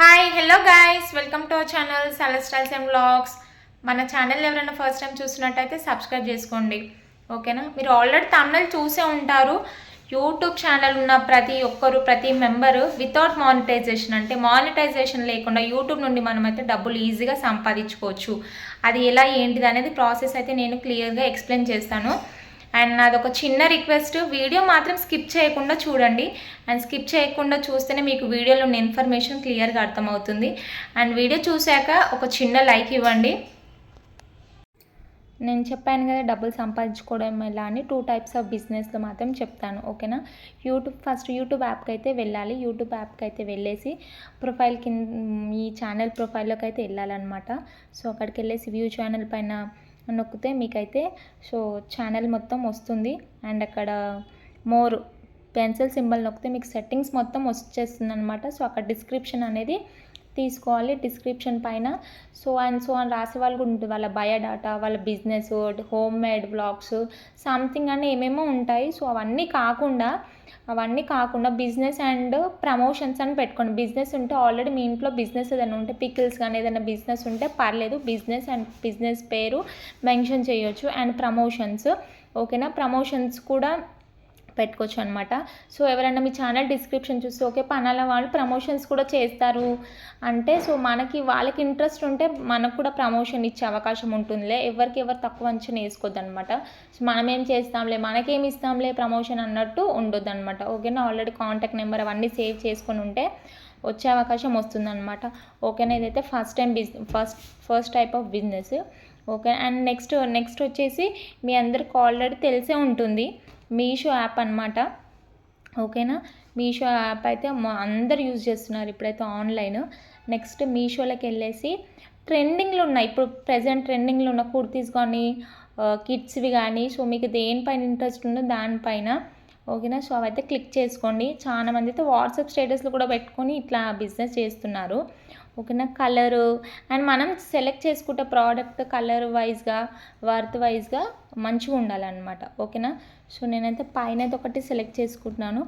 Hi hello guys welcome to our channel Celestyles and vlogs మన channel ఎవరైనా first time చూసినట్టయితే subscribe చేసుకోండి. ఓకేనా? మీరు ఆల్రెడీ తమిళ చూసే ఉంటారు. యూట్యూబ్ ఛానల్ ఉన్న ప్రతి ఒక్కరు ప్రతి మెంబరు వితౌట్ మానిటైజేషన్ అంటే మానిటైజేషన్ లేకుండా యూట్యూబ్ నుండి మనమైతే డబ్బులు ఈజీగా సంపాదించుకోవచ్చు. అది ఎలా ఏంటిది అనేది ప్రాసెస్ అయితే నేను క్లియర్గా ఎక్స్ప్లెయిన్ చేస్తాను. అండ్ నాది ఒక చిన్న రిక్వెస్ట్ వీడియో మాత్రం స్కిప్ చేయకుండా చూడండి. అండ్ స్కిప్ చేయకుండా చూస్తేనే మీకు వీడియోలో ఉన్న ఇన్ఫర్మేషన్ క్లియర్గా అర్థమవుతుంది. అండ్ వీడియో చూశాక ఒక చిన్న లైక్ ఇవ్వండి. నేను చెప్పాను కదా డబ్బులు సంపాదించుకోవడం ఎలా అని టూ టైప్స్ ఆఫ్ బిజినెస్లో మాత్రం చెప్తాను ఓకేనా? యూట్యూబ్ ఫస్ట్ యూట్యూబ్ యాప్కి అయితే వెళ్ళాలి. యూట్యూబ్ యాప్కి అయితే వెళ్ళేసి ప్రొఫైల్ కింద ఈ ఛానల్ ప్రొఫైల్లోకి అయితే వెళ్ళాలన్నమాట. సో అక్కడికి వెళ్ళేసి వ్యూ ఛానల్ పైన నొక్కితే మీకైతే సో ఛానల్ మొత్తం వస్తుంది. అండ్ అక్కడ మోర్ పెన్సిల్ సింబల్ నొక్కితే మీకు సెట్టింగ్స్ మొత్తం వచ్చేస్తుంది అనమాట సో అక్కడ డిస్క్రిప్షన్ అనేది తీసుకోవాలి డిస్క్రిప్షన్ పైన. సో అండ్ సో అని రాసే వాళ్ళు కూడా ఉంటుంది వాళ్ళ బయోడాటా వాళ్ళ business home made vlogs something అని ఏమేమో ఉంటాయి. సో అవన్నీ కాకుండా అవన్నీ కాకుండా బిజినెస్ అండ్ ప్రమోషన్స్ అని పెట్టుకోండి. బిజినెస్ ఉంటే ఆల్రెడీ మీ ఇంట్లో బిజినెస్ ఏదైనా ఉంటే పికిల్స్ కానీ ఏదైనా బిజినెస్ ఉంటే పర్లేదు. బిజినెస్ అండ్ బిజినెస్ పేరు మెన్షన్ చేయొచ్చు. అండ్ ప్రమోషన్స్ ఓకేనా ప్రమోషన్స్ కూడా పెట్టుకోవచ్చు అనమాట సో ఎవరైనా మీ ఛానల్ డిస్క్రిప్షన్ చూస్తే ఓకే పనాల వాళ్ళు ప్రమోషన్స్ కూడా చేస్తారు. అంటే సో మనకి వాళ్ళకి ఇంట్రెస్ట్ ఉంటే మనకు కూడా ప్రమోషన్ ఇచ్చే అవకాశం ఉంటుందిలే. ఎవరికి ఎవరు తక్కువ అంచనా వేసుకోవద్దు అనమాట సో మనం ఏం చేస్తాంలే మనకేం ఇస్తాంలే ప్రమోషన్ అన్నట్టు ఉండొద్దు అనమాట ఓకేనా? ఆల్రెడీ కాంటాక్ట్ నెంబర్ అవన్నీ సేవ్ చేసుకొని ఉంటే వచ్చే అవకాశం వస్తుందన్నమాట ఓకేనా? ఇదైతే first time biz first first type of business. Okay? And next next వచ్చేసి మీ అందరికి ఆల్రెడీ తెలిసే ఉంటుంది. మీషో యాప్ అనమాట ఓకేనా? మీషో యాప్ అయితే మా- అందరు యూజ్ చేస్తున్నారు ఇప్పుడైతే ఆన్లైన్. నెక్స్ట్ మీషోలోకి వెళ్ళేసి ట్రెండింగ్లో ఉన్నాయి. ఇప్పుడు ప్రజెంట్ ట్రెండింగ్లో ఉన్న కుర్తీస్ కానీ కిడ్స్వి కానీ సో మీకు దేనిపైన ఇంట్రెస్ట్ ఉందో దానిపైన ఓకేనా? సో అవైతే క్లిక్ చేసుకోండి. చాలా మంది అయితే వాట్సాప్ స్టేటస్లో కూడా పెట్టుకొని ఇట్లా బిజినెస్ చేస్తున్నారు. ఓకేనా? కలరు అండ్ మనం సెలెక్ట్ చేసుకుంటే ప్రోడక్ట్ కలర్ వైజ్గా వర్త్ వైజ్గా మంచిగా ఉండాలన్నమాట. ఓకేనా? సో నేనైతే పైన అయితే ఒకటి సెలెక్ట్ చేసుకుంటున్నాను.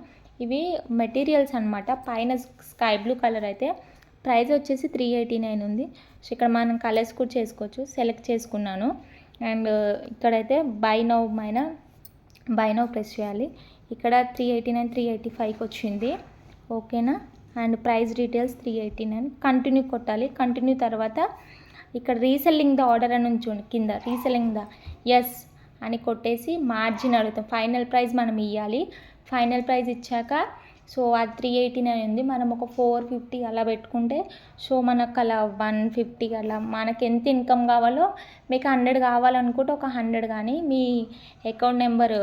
ఇవి మెటీరియల్స్ అనమాట పైన స్కై బ్లూ కలర్ అయితే ప్రైస్ వచ్చేసి త్రీ ఎయిటీ నైన్ ఉంది. సో ఇక్కడ మనం కలర్స్ కూడా చేసుకోవచ్చు. సెలెక్ట్ చేసుకున్నాను. అండ్ ఇక్కడైతే బై నౌ మైన బై నౌ ప్రెస్ చేయాలి. ఇక్కడ three eighty nine three eighty ఫైవ్కి వచ్చింది. ఓకేనా? And price details three eighty nine continue కొట్టాలి. కంటిన్యూ తర్వాత ఇక్కడ రీసెల్లింగ్ ద ఆర్డర్ అని ఉంచండి కింద. రీసెల్లింగ్ ద ఎస్ అని కొట్టేసి మార్జిన్ అడుగుతాం. ఫైనల్ ప్రైస్ మనం ఇవ్వాలి ఫైనల్ ప్రైస్ ఇచ్చాక సో అది త్రీ ఎయిటీ నైన్ ఉంది. మనం ఒక ఫోర్ ఫిఫ్టీ అలా పెట్టుకుంటే సో మనకు అలా వన్ ఫిఫ్టీ అలా మనకి ఎంత ఇన్కమ్ కావాలో మీకు హండ్రెడ్ కావాలనుకుంటే ఒక హండ్రెడ్ కానీ మీ అకౌంట్ నెంబర్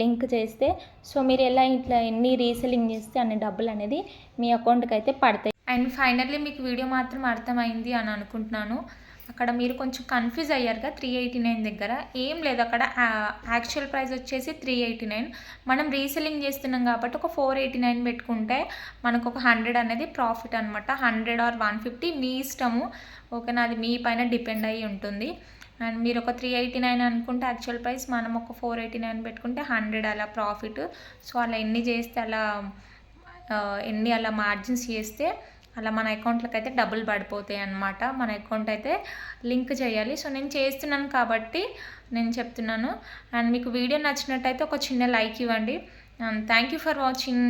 లింక్ చేస్తే సో మీరు ఎలా ఇట్లా ఎన్ని రీసెల్లింగ్ చేస్తే అన్ని డబ్బులు అనేది మీ అకౌంట్కి అయితే పడతాయి. అండ్ ఫైనల్లీ మీకు వీడియో మాత్రం అర్థమైంది అని అనుకుంటున్నాను. అక్కడ మీరు కొంచెం కన్ఫ్యూజ్ అయ్యారుగా త్రీ ఎయిటీ నైన్ దగ్గర. ఏం లేదు అక్కడ యాక్చువల్ ప్రైస్ వచ్చేసి త్రీ ఎయిటీ నైన్ మనం రీసెల్లింగ్ చేస్తున్నాం కాబట్టి ఒక ఫోర్ ఎయిటీ నైన్ పెట్టుకుంటే మనకు ఒక హండ్రెడ్ అనేది ప్రాఫిట్ అనమాట హండ్రెడ్ ఆర్ వన్ ఫిఫ్టీ మీ ఇష్టము. ఓకేనా? అది మీ పైన డిపెండ్ అయ్యి ఉంటుంది. అండ్ మీరు ఒక త్రీ ఎయిటీ నైన్ అనుకుంటే యాక్చువల్ ప్రైస్ మనం ఒక ఫోర్ ఎయిటీ నైన్ పెట్టుకుంటే హండ్రెడ్ అలా ప్రాఫిట్ సో అలా ఎన్ని చేస్తే అలా ఎన్ని అలా మార్జిన్స్ చేస్తే అలా మన అకౌంట్లకు అయితే డబ్బులు పడిపోతాయి అన్నమాట. మన అకౌంట్ అయితే లింక్ చేయాలి. సో నేను చేస్తున్నాను కాబట్టి నేను చెప్తున్నాను. అండ్ మీకు వీడియో నచ్చినట్టయితే ఒక చిన్న లైక్ ఇవ్వండి. And thank you for watching.